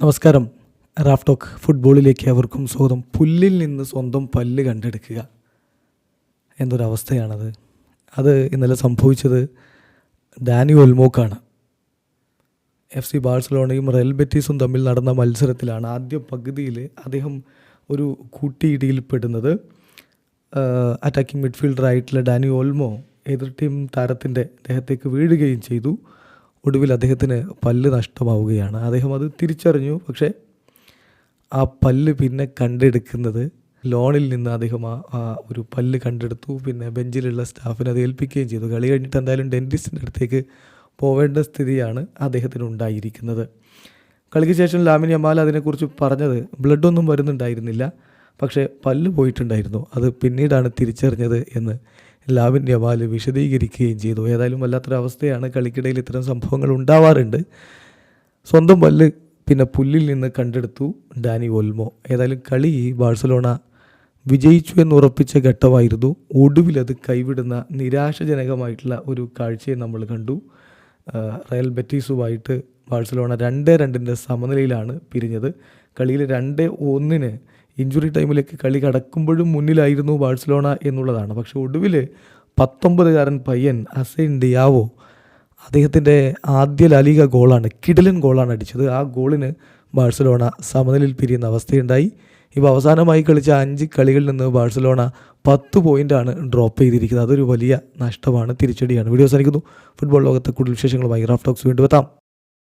നമസ്കാരം. Raf talk ഫുട്ബോളിലേക്ക് അവർക്കും സ്വാഗതം. പുല്ലിൽ നിന്ന് സ്വന്തം പല്ല് കണ്ടെടുക്കുക. എന്തൊരവസ്ഥയാണത്? അത് ഇന്നലെ സംഭവിച്ചത് ഡാനി ഒൽമോക്കാണ്. എഫ് സി ബാഴ്സലോണയും റയൽ ബെറ്റീസും തമ്മിൽ നടന്ന മത്സരത്തിലാണ് ആദ്യ പകുതിയിൽ അദ്ദേഹം ഒരു കൂട്ടിയിടിയിൽപ്പെടുന്നത് അറ്റാക്കിംഗ് മിഡ്ഫീൽഡറായിട്ടുള്ള ഡാനി ഓൽമോ എതിർ ടീം താരത്തിന്റെ ദേഹത്തേക്ക് വീഴുകയും ചെയ്തു. ഒടുവിൽ അദ്ദേഹത്തിന് പല്ല് നഷ്ടമാവുകയാണ്. അദ്ദേഹം അത് തിരിച്ചറിഞ്ഞു. പക്ഷേ ആ പല്ല് പിന്നെ കണ്ടെടുക്കുന്നത് ലോണിൽ നിന്ന് അദ്ദേഹം ആ ആ ഒരു പല്ല് കണ്ടെടുത്തു. പിന്നെ ബെഞ്ചിലുള്ള സ്റ്റാഫിനെ അത് ഏൽപ്പിക്കുകയും ചെയ്തു. കളി കഴിഞ്ഞിട്ട് എന്തായാലും ഡെന്റിസ്റ്റിന്റെ അടുത്തേക്ക് പോവേണ്ട സ്ഥിതിയാണ് അദ്ദേഹത്തിന് ഉണ്ടായിരിക്കുന്നത്. കളിക്ക് ശേഷം ലാമിൻ യമാൽ അതിനെക്കുറിച്ച് പറഞ്ഞത് ബ്ലഡൊന്നും വരുന്നുണ്ടായിരുന്നില്ല. പക്ഷേ പല്ല് പോയിട്ടുണ്ടായിരുന്നു. അത് പിന്നീടാണ് തിരിച്ചറിഞ്ഞത് എന്ന് ലാമിൻ യമാൽ വിശദീകരിക്കുകയും ചെയ്തു. ഏതായാലും വല്ലാത്തൊരവസ്ഥയാണ് കളിക്കിടയിൽ ഇത്തരം സംഭവങ്ങൾ ഉണ്ടാവാറുണ്ട്. സ്വന്തം പല്ല് പിന്നെ പുല്ലിൽ നിന്ന് കണ്ടെടുത്തു ഡാനി ഒൽമോ. ഏതായാലും കളി ബാഴ്സലോണ വിജയിച്ചു എന്നുറപ്പിച്ച ഘട്ടമായിരുന്നു. ഒടുവിൽ അത് കൈവിടുന്ന നിരാശജനകമായിട്ടുള്ള ഒരു കാഴ്ചയെ നമ്മൾ കണ്ടു. റയൽ ബെറ്റീസുമായിട്ട് ബാഴ്സലോണ രണ്ട് രണ്ടിന്റെ സമനിലയിലാണ് പിരിഞ്ഞത്. കളിയിൽ രണ്ട് ഒന്നിന് ഇഞ്ചുറി ടൈമിലേക്ക് കളി കടക്കുമ്പോഴും മുന്നിലായിരുന്നു ബാഴ്സലോണ എന്നുള്ളതാണ്. പക്ഷേ ഒടുവിൽ പത്തൊമ്പതുകാരൻ പയ്യൻ അസൈൻ ഡിയാവോ അദ്ദേഹത്തിന്റെ ആദ്യ ലാലിക ഗോളാണ് കിടിലൻ ഗോളാണ് അടിച്ചത്. ആ ഗോളിന് ബാഴ്സലോണ സമനിലയിൽ പിരിയുന്ന അവസ്ഥയുണ്ടായി. ഇപ്പോൾ അവസാനമായി കളിച്ച അഞ്ച് കളികളിൽ നിന്ന് ബാഴ്സലോണ പത്ത് പോയിന്റാണ് ഡ്രോപ്പ് ചെയ്തിരിക്കുന്നത്. അതൊരു വലിയ നഷ്ടമാണ് തിരിച്ചടിയാണ്. വീഡിയോ അവസാനിക്കുന്നു. ഫുട്ബോൾ ലോകത്തെ കൂടുതൽ വിശേഷങ്ങളുമായി റാഫ് ടോക്സ് വീണ്ടും എത്താം.